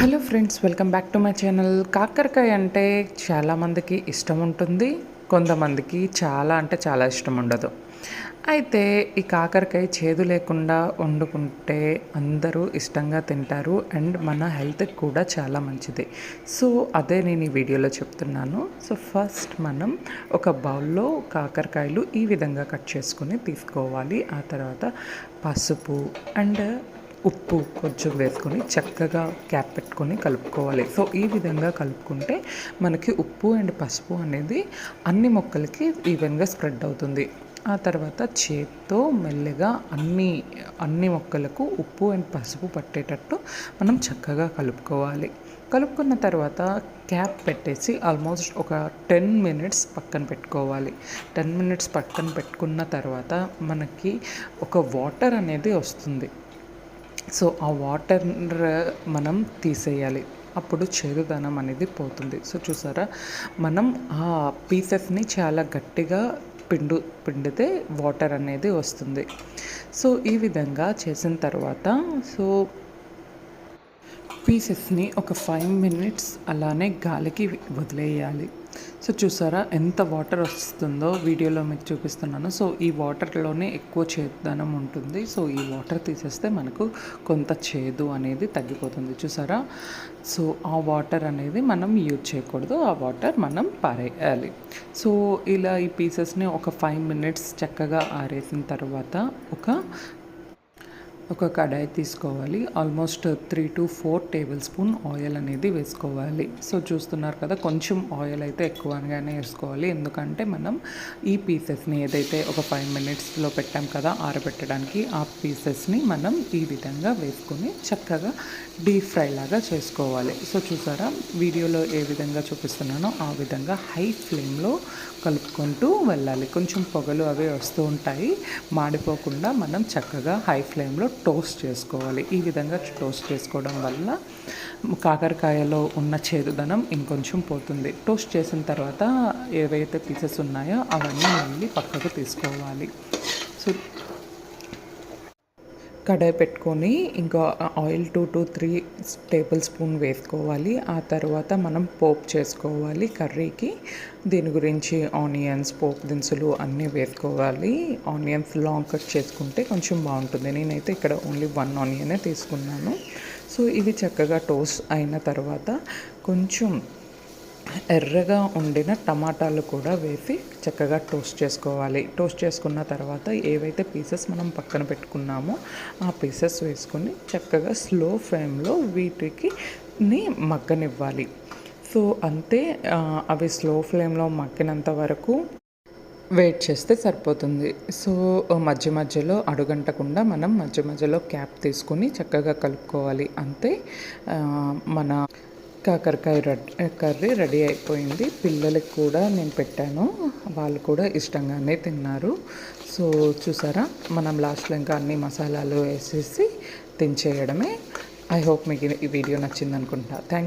Hello friends welcome back to my channel. కాకరకాయ అంటే చాలామందికి ఇష్టం ఉంటుంది కొంతమందికి చాలా అంటే చాలా ఇష్టం ఉండదు. అయితే ఈ కాకరకాయ చేదు లేకుండా వండుకుంటే అందరూ ఇష్టంగా తింటారు అండ్ మన హెల్త్కి కూడా చాలా మంచిది. సో అదే నేను ఈ వీడియోలో చెప్తున్నాను. సో ఫస్ట్ మనం ఒక బౌల్లో కాకరకాయలు ఈ విధంగా కట్ చేసుకుని తీసుకోవాలి. ఆ తర్వాత పసుపు అండ్ ఉప్పు కొంచెం వేసుకొని చక్కగా క్యాప్ పెట్టుకొని కలుపుకోవాలి. సో ఈ విధంగా కలుపుకుంటే మనకి ఉప్పు అండ్ పసుపు అనేది అన్ని మొక్కలకి ఈవెన్గా స్ప్రెడ్ అవుతుంది. ఆ తర్వాత చేత్తో మెల్లగా అన్ని అన్ని మొక్కలకు ఉప్పు అండ్ పసుపు పట్టేటట్టు మనం చక్కగా కలుపుకోవాలి. కలుపుకున్న తర్వాత క్యాప్ పెట్టేసి ఆల్మోస్ట్ ఒక టెన్ మినిట్స్ పక్కన పెట్టుకోవాలి. టెన్ మినిట్స్ పక్కన పెట్టుకున్న తర్వాత మనకి ఒక వాటర్ అనేది వస్తుంది. సో ఆ వాటర్ మనం తీసేయాలి. అప్పుడు చేదుదనం అనేది పోతుంది. సో చూసారా? మనం ఆ పీసెస్ని చాలా గట్టిగా పిండు పిండితే వాటర్ అనేది వస్తుంది. సో ఈ విధంగా చేసిన తర్వాత సో పీసెస్ని ఒక ఫైవ్ మినిట్స్ అలానే గాలికి వదిలేయాలి. సో చూసారా ఎంత వాటర్ వస్తుందో వీడియోలో మీకు చూపిస్తున్నాను. సో ఈ వాటర్లోనే ఎక్కువ చేదుదనం ఉంటుంది. సో ఈ వాటర్ తీసేస్తే మనకు కొంత చేదు అనేది తగ్గిపోతుంది. చూసారా? సో ఆ వాటర్ అనేది మనం యూజ్ చేయకూడదు. ఆ వాటర్ మనం పారేయాలి. సో ఇలా ఈ పీసెస్ని ఒక ఫైవ్ మినిట్స్ చక్కగా ఆరేసిన తర్వాత ఒక ఒక కడాయి తీసుకోవాలి. Almost three to four tablespoon oil అనేది వేసుకోవాలి. సో చూస్తున్నారు కదా కొంచెం ఆయిల్ అయితే ఎక్కువగానే వేసుకోవాలి. ఎందుకంటే మనం ఈ పీసెస్ని ఏదైతే ఒక ఫైవ్ మినిట్స్లో పెట్టాం కదా ఆరబెట్టడానికి ఆ పీసెస్ని మనం ఈ విధంగా వేసుకొని చక్కగా డీప్ ఫ్రై లాగా చేసుకోవాలి. సో చూసారా వీడియోలో ఏ విధంగా చూపిస్తున్నానో ఆ విధంగా హై ఫ్లేమ్లో కలుపుకుంటూ వెళ్ళాలి. కొంచెం పొగలు అవి వస్తూ ఉంటాయి. మాడిపోకుండా మనం చక్కగా హై ఫ్లేమ్లో టోస్ట్ చేసుకోవాలి. ఈ విధంగా టోస్ట్ చేసుకోవడం వల్ల కాకరకాయలో ఉన్న చేదుదనం ఇంకొంచెం పోతుంది. టోస్ట్ చేసిన తర్వాత ఏవైతే పీసెస్ ఉన్నాయో అవన్నీ మళ్ళీ పక్కకు తీసుకోవాలి. సో కడాయి పెట్టుకొని ఇంకా oil two to three tablespoon వేసుకోవాలి. ఆ తర్వాత మనం పోప్ చేసుకోవాలి కర్రీకి. దీని గురించి ఆనియన్స్ పోప్ దినుసులు అన్నీ వేసుకోవాలి. ఆనియన్స్ లాంగ్ కట్ చేసుకుంటే కొంచెం బాగుంటుంది. నేనైతే ఇక్కడ ఓన్లీ వన్ ఆనియనే తీసుకున్నాను. సో ఇవి చక్కగా టోస్ట్ అయిన తర్వాత కొంచెం ఎర్రగా ఉండిన టమాటాలు కూడా వేసి చక్కగా టోస్ట్ చేసుకోవాలి. టోస్ట్ చేసుకున్న తర్వాత ఏవైతే పీసెస్ మనం పక్కన పెట్టుకున్నామో ఆ పీసెస్ వేసుకొని చక్కగా స్లో ఫ్లేమ్లో వీటికి మగ్గనివ్వాలి. సో అంతే అవి స్లో ఫ్లేమ్లో మగ్గినంత వరకు వెయిట్ చేస్తే సరిపోతుంది. సో మధ్య మధ్యలో అడుగంటకుండా మనం మధ్య మధ్యలో క్యాప్ తీసుకొని చక్కగా కలుపుకోవాలి. అంతే మన కాకరకాయ కర్రీ రెడీ అయిపోయింది. పిల్లలకి కూడా నేను పెట్టాను. వాళ్ళు కూడా ఇష్టంగానే తిన్నారు. సో చూసారా? మనం లాస్ట్లో ఇంకా అన్ని మసాలాలు వేసేసి తినేయడమే ఐ హోప్ మీకు ఈ వీడియో నచ్చింది అనుకుంటా థ్యాంక్